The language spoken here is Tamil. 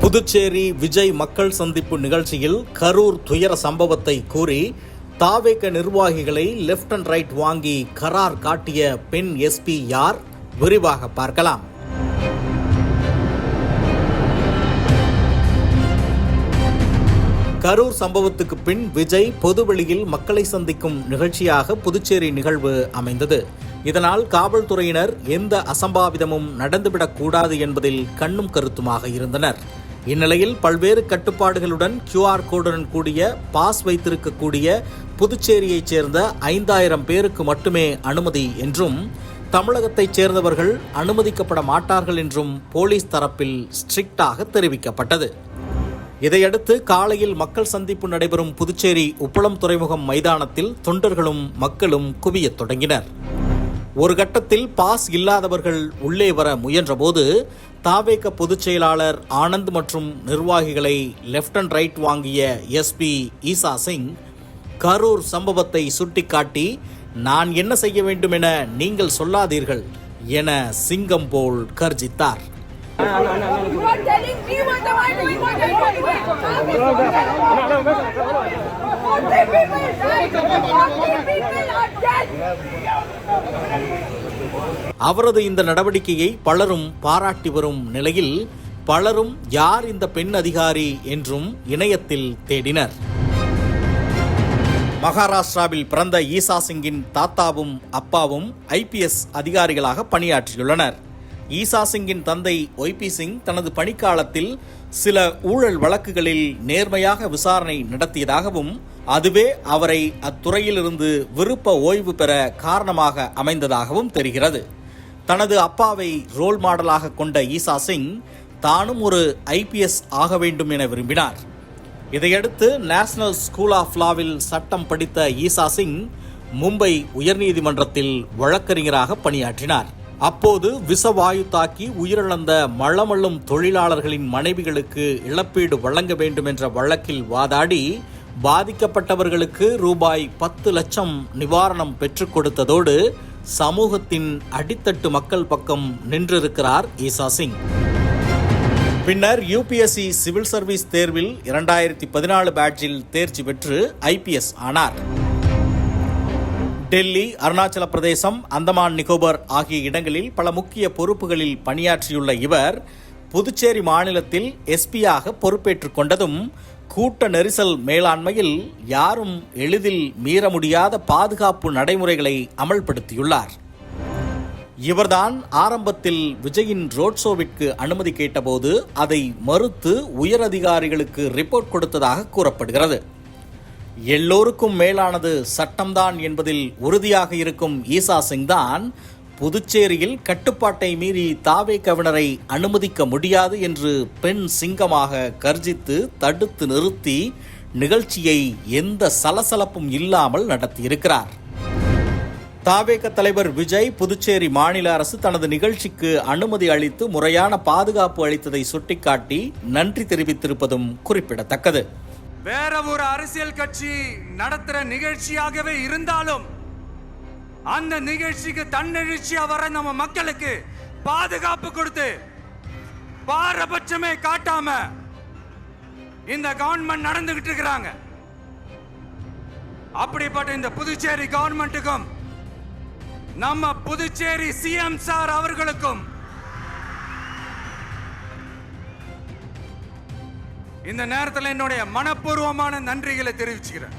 புதுச்சேரி விஜய் மக்கள் சந்திப்பு நிகழ்ச்சியில் கரூர் துயர சம்பவத்தை கூறி தாவேக நிர்வாகிகளை லெப்ட் அண்ட் ரைட் வாங்கி கரார் காட்டிய பெண் எஸ்பி யார்? விரிவாக பார்க்கலாம். கரூர் சம்பவத்துக்கு பின் விஜய் பொதுவெளியில் மக்களை சந்திக்கும் நிகழ்ச்சியாக புதுச்சேரி நிகழ்வு அமைந்தது. இதனால் காவல்துறையினர் எந்த அசம்பாவிதமும் நடந்துவிடக்கூடாது என்பதில் கண்ணும் கருத்துமாக இருந்தனர். இந்நிலையில் பல்வேறு கட்டுப்பாடுகளுடன் கியூஆர் கோடுடன் கூடிய பாஸ் வைத்திருக்கக்கூடிய புதுச்சேரியைச் சேர்ந்த ஐந்தாயிரம் பேருக்கு மட்டுமே அனுமதி என்றும் தமிழகத்தைச் சேர்ந்தவர்கள் அனுமதிக்கப்பட மாட்டார்கள் என்றும் போலீஸ் தரப்பில் ஸ்ட்ரிக்டாக தெரிவிக்கப்பட்டது. இதையடுத்து காலையில் மக்கள் சந்திப்பு நடைபெறும் புதுச்சேரி உப்பளம் துறைமுகம் மைதானத்தில் தொண்டர்களும் மக்களும் குவியத் தொடங்கினர். ஒரு கட்டத்தில் பாஸ் இல்லாதவர்கள் உள்ளே வர முயன்றபோது தாவேக பொதுச் செயலாளர் ஆனந்த் மற்றும் நிர்வாகிகளை லெப்ட் அண்ட் ரைட் வாங்கிய எஸ்பி ஈசா சிங் கரூர் சம்பவத்தை சுட்டிக்காட்டி நான் என்ன செய்ய வேண்டும் என நீங்கள் சொல்லாதீர்கள் என சிங்கம் போல் கர்ஜித்தார். Are people are dead. அவரது இந்த நடவடிக்கையை பலரும் பாராட்டி வரும் நிலையில் பலரும் யார் இந்த பெண் அதிகாரி என்றும் இணையத்தில் தேடினர் மகாராஷ்டிராவில் பிறந்த ஈசா சிங்கின் தாத்தாவும் அப்பாவும் ஐபிஎஸ் அதிகாரிகளாக பணியாற்றியுள்ளனர் ஈசா சிங்கின் தந்தை ஒய்பி சிங் தனது பணிக்காலத்தில் சில ஊழல் வழக்குகளில் நேர்மையாக விசாரணை நடத்தியதாகவும் அதுவே அவரை அத்துறையிலிருந்து விருப்ப ஓய்வு பெற காரணமாக அமைந்ததாகவும் தெரிகிறது. தனது அப்பாவை ரோல் மாடலாக கொண்ட ஈசா சிங் தானும் ஒரு ஐபிஎஸ் ஆக வேண்டும் என விரும்பினார். இதையடுத்து நேஷனல் ஸ்கூல் ஆஃப் லாவில் சட்டம் படித்த ஈசா சிங் மும்பை உயர்நீதிமன்றத்தில் வழக்கறிஞராக பணியாற்றினார். அப்போது விஷவாயு தாக்கி உயிரிழந்த மளமள்ளும் தொழிலாளர்களின் மனைவிகளுக்கு இழப்பீடு வழங்க வேண்டும் என்ற வழக்கில் வாதாடி பாதிக்கப்பட்டவர்களுக்கு ரூபாய் பத்து லட்சம் நிவாரணம் பெற்றுக் கொடுத்ததோடு சமூகத்தின் அடித்தட்டு மக்கள் பக்கம் நின்றிருக்கிறார் ஈசா சிங். பின்னர் யூபிஎஸ்சி சிவில் சர்வீஸ் தேர்வில் இரண்டாயிரத்தி பதினாலு பேட்சில் தேர்ச்சி பெற்று ஐபிஎஸ் ஆனார். டெல்லி அருணாச்சல பிரதேசம் அந்தமான் நிக்கோபர் ஆகிய இடங்களில் பல முக்கிய பொறுப்புகளில் பணியாற்றியுள்ள இவர் புதுச்சேரி மாநிலத்தில் எஸ்பியாக பொறுப்பேற்றுக் கொண்டதும் கூட்ட நெரிசல் மேலாண்மையில் யாரும் எளிதில் மீற முடியாத பாதுகாப்பு நடைமுறைகளை அமல்படுத்தியுள்ளார். இவர்தான் ஆரம்பத்தில் விஜயின் ரோட் ஷோவிற்கு அனுமதி கேட்டபோது அதை மறுத்து உயர் அதிகாரிகளுக்கு ரிப்போர்ட் கொடுத்ததாக கூறப்படுகிறது. எல்லோருக்கும் மேலானது சட்டம்தான் என்பதில் உறுதியாக இருக்கும் ஈசா சிங் தான் புதுச்சேரியில் கட்டுப்பாட்டை மீறி தாவே கவினரை அனுமதிக்க முடியாது என்று பெண் சிங்கமாக கர்ஜித்து தடுத்து நிறுத்தி நிகழ்ச்சியை எந்த சலசலப்பும் இல்லாமல் நடத்தியிருக்கிறார். தாவேக தலைவர் விஜய் புதுச்சேரி மாநில அரசு தனது நிகழ்ச்சிக்கு அனுமதி அளித்து முறையான பாதுகாப்பு அளித்ததை சுட்டிக்காட்டி நன்றி தெரிவித்திருப்பதும் குறிப்பிடத்தக்கது. வேற ஒரு அரசியல் கட்சி நடத்துற நிகழ்ச்சியாகவே இருந்தாலும் அந்த நிகழ்ச்சிக்கு தன்னெழுச்சியா வர நம்ம மக்களுக்கு பாதுகாப்பு கொடுத்து பாரபட்சமே காட்டாம இந்த கவர்மெண்ட் நடந்துகிட்டு இருக்கிறாங்க. அப்படிப்பட்ட இந்த புதுச்சேரி கவர்மெண்ட்டுக்கும் நம்ம புதுச்சேரி சிஎம் சார் அவர்களுக்கும் இந்த நேரத்தில் என்னுடைய மனப்பூர்வமான நன்றிகளை தெரிவிச்சுக்கிறேன்.